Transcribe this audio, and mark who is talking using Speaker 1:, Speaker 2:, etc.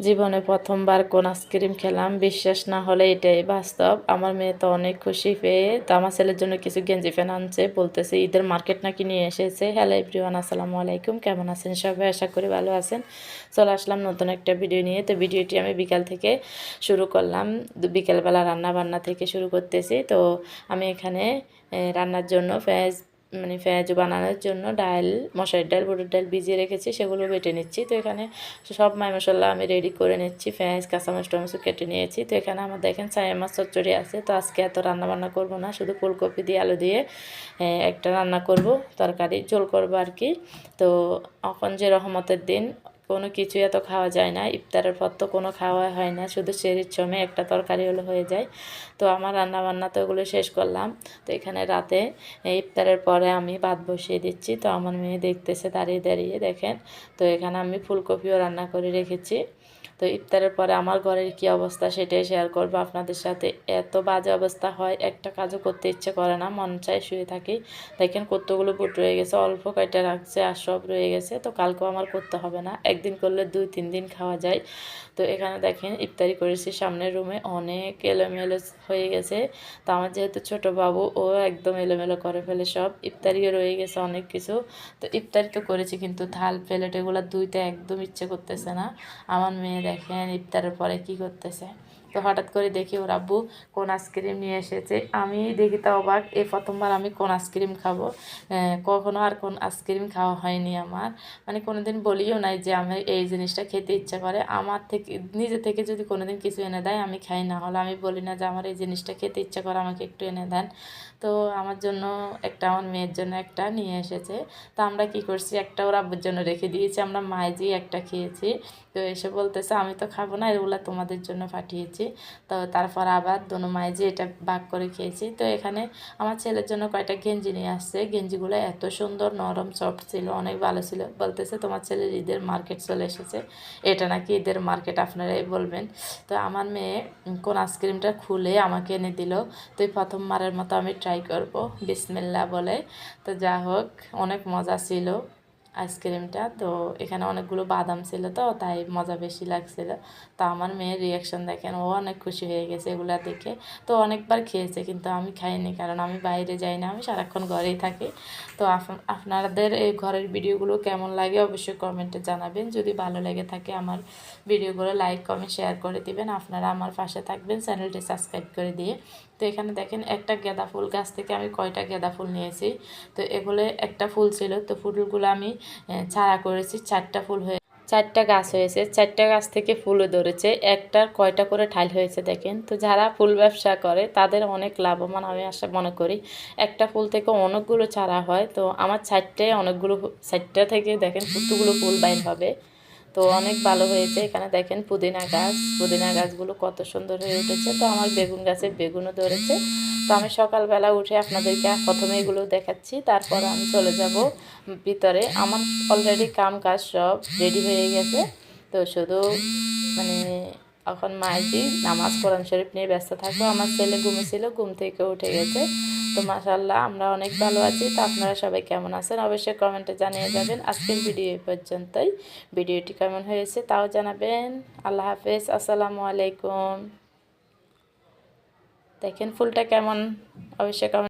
Speaker 1: জীবনে প্রথমবার কোন আইসক্রিম খেলাম, বিশ্বাস না হলে এটাই বাস্তব। আমার মেয়ে তো অনেক খুশি পেয়ে, তো আমার ছেলের জন্য কিছু গেঞ্জি ফ্যান আনছে, বলতেছে, ঈদের মার্কেট নাকি নিয়ে এসেছে? হ্যালো এভরিওয়ান আসসালামু আলাইকুম, কেমন আছেন সবাই? আশা করি ভালো আছেন। চলে আসলাম নতুন একটা ভিডিও নিয়ে। তো ভিডিওটি আমি বিকাল থেকে শুরু করলাম। বিকালবেলা রান্না বান্না থেকে শুরু করতেছি। তো আমি এখানে রান্নার জন্য পেঁয়াজ মানে পেঁয়াজ বানানোর জন্য ডাল, মশারির ডাল, বুটের ডাল ভিজিয়ে রেখেছি, সেগুলো বেটে নিচ্ছি। তো এখানে সব মাই মশলা আমি রেডি করে নিচ্ছি, পেঁয়াজ, কাঁচামরিচ, টমেটো কেটে নিয়েছি। তো এখানে আমার দেখেন চায়া মাছ চচ্চড়ি আছে। তো আজকে এত রান্নাবান্না করব না, শুধু ফুলকপি দিয়ে, আলু দিয়ে একটা রান্না করব, তরকারি, ঝোল করব আর কি। তো এখন যে রহমতের দিন কোনো কিছু এত খাওয়া যায় না, ইফতারের পর তো কোনো খাওয়া হয় না, শুধু সেরির ছমে একটা তরকারি হলে হয়ে যায়। তো আমার রান্না বান্না তো ওগুলো শেষ করলাম। তো এখানে রাতে ইফতারের পরে আমি ভাত বসিয়ে দিচ্ছি। তো আমার মেয়ে দেখতেছে দাঁড়িয়ে দাঁড়িয়ে, দেখেন। তো এখানে আমি ফুলকপিও রান্না করে রেখেছি। তো ইফতারের পরে আমার ঘরের কি অবস্থা সেটাই শেয়ার করব। আপনাদের সাথে এত বাজে অবস্থা হয়, একটা কাজও করতে ইচ্ছে করে না, মন চায় শুয়ে থাকি। দেখেন কতগুলো বুট রয়ে গেছে, অল্প কয়টা রাখছে আর সব রয়ে গেছে। তো কালকেও আমার করতে হবে না, একদিন করলে দুই, তিন দিন খাওয়া যায়। তো এখানে দেখেন ইফতারি করেছি সামনের রুমে অনেক এলোমেলো হয়ে গেছে। তো আমার যেহেতু ছোট বাবু, ও একদম এলোমেলো করে ফেলে সব। ইফতারিও রয়ে গেছে অনেক কিছু। তো ইফতারি তো করেছি, কিন্তু থাল প্লেট এগুলো দুইটা একদম ইচ্ছে করতেছে না। আমার মেয়ে দেখেন ইফতারের পরে কি করতেছে। তো হঠাৎ করে দেখি ওর আব্বু কোন আইসক্রিম নিয়ে এসেছে। আমি দেখি তো অবাক এই প্রথমবার আমি কোন আইসক্রিম খাব। কখনো আর কোন আইসক্রিম খাওয়া হয়নি আমার। মানে কোনোদিন বলিও নাই যে আমি এই জিনিসটা খেতে ইচ্ছা করে। আমার থেকে, নিজে থেকে যদি কোনোদিন কিছু এনে দেয়, আমি খাই। না হলে আমি বলি না যে আমার এই জিনিসটা খেতে ইচ্ছা করে, আমাকে একটু এনে দেন। তো আমার জন্য একটা, আমার মেয়ের জন্য একটা নিয়ে এসেছে। তো আমরা কি করছি? একটা ওর আব্বুর জন্য রেখে দিয়েছি। আমরা মায়েজি একটা খেয়েছি। তো এসে বলতেছে, আমি তো খাব না, এগুলো তোমাদের জন্য পাঠিয়েছি। তো তারপর আবার দোনো মায়ে যে এটা ভাগ করে খেয়েছি। তো এখানে আমার ছেলের জন্য কয়টা গেঞ্জি নিয়ে আসছে। গেঞ্জিগুলো এত সুন্দর, নরম সফট ছিল, অনেক ভালো ছিল। বলতেছে, তোমার ছেলের ঈদের মার্কেট চলে এসেছে। এটা নাকি ঈদের মার্কেট, আপনারাই বলবেন। তো আমার মেয়ে কোন আইসক্রিমটা খুলে আমাকে এনে দিল তো প্রথমবারের মতো আমি ট্রাই করব। বিসমিল্লা বলে। তো যা হোক অনেক মজা ছিল। আইসক্রিমটা। তো এখানে অনেকগুলো বাদাম ছিল তো, তাই মজা বেশি লাগছিল। তো আমার মেয়ের রিয়াকশন দেখেন, ও অনেক খুশি হয়ে গেছে এগুলা দেখে। তো অনেকবার খেয়েছে, কিন্তু আমি খাইনি, কারণ আমি বাইরে যাই না, আমি সারাক্ষণ ঘরেই থাকি। তো আপ- আপনাদের এই ঘরের ভিডিওগুলো কেমন লাগে অবশ্যই কমেন্টে জানাবেন। যদি ভালো লেগে থাকে আমার ভিডিওগুলো লাইক কমেন্ট শেয়ার করে দিবেন। আপনারা আমার পাশে থাকবেন, চ্যানেলটি সাবস্ক্রাইব করে দিয়ে। তো এখানে দেখেন, একটা গেঁদা ফুল, গাছ থেকে আমি কয়টা গেঁদা ফুল নিয়েছি। তো এগুলো একটা ফুল ছিল, তো ফুলগুলো আমি চারা করেছি চারটা ফুল হয়ে চারটা গাছ হয়েছে। চারটা গাছ থেকে ফুলও ধরেছে। একটার কয়টা করে ঠাইল হয়েছে দেখেন। তো যারা ফুল ব্যবসা করে, তাদের অনেক লাভবান আমি আশা, মনে করি। একটা ফুল থেকে অনেকগুলো চারা হয়। তো আমার চারটায় অনেকগুলো চারটা থেকে দেখেন কতগুলো ফুল বাইর হবে। তো অনেক ভালো হয়েছে। এখানে দেখেন পুদিনা গাছ। পুদিনা গাছগুলো কত সুন্দর হয়ে উঠেছে। তো আমার বেগুন গাছে বেগুনও ধরেছে। তো আমি সকালবেলা উঠে আপনাদেরকে প্রথমে এগুলো দেখাচ্ছি, তারপর আমি চলে যাব ভিতরে। আমার অলরেডি কাম কাজ সব রেডি হয়ে গেছে। তো শুধু মানে এখন মাইজি নামাজ কোরআন শরীফ নিয়ে ব্যস্ত থাকব। আমার ছেলে ঘুমিয়েছিল, ঘুম থেকে উঠে গেছে। তো মাশাল্লাহ আমরা অনেক ভালো আছি। তো আপনারা সবাই কেমন আছেন? অবশ্যই কমেন্টে জানিয়ে যাবেন। আজকের ভিডিও এই পর্যন্তই। ভিডিওটি কেমন হয়েছে তাও জানাবেন। আল্লাহ হাফেজ। আসসালামু আলাইকুম। দেখেন ফুলটা কেমন অবশ্যই কমেন্ট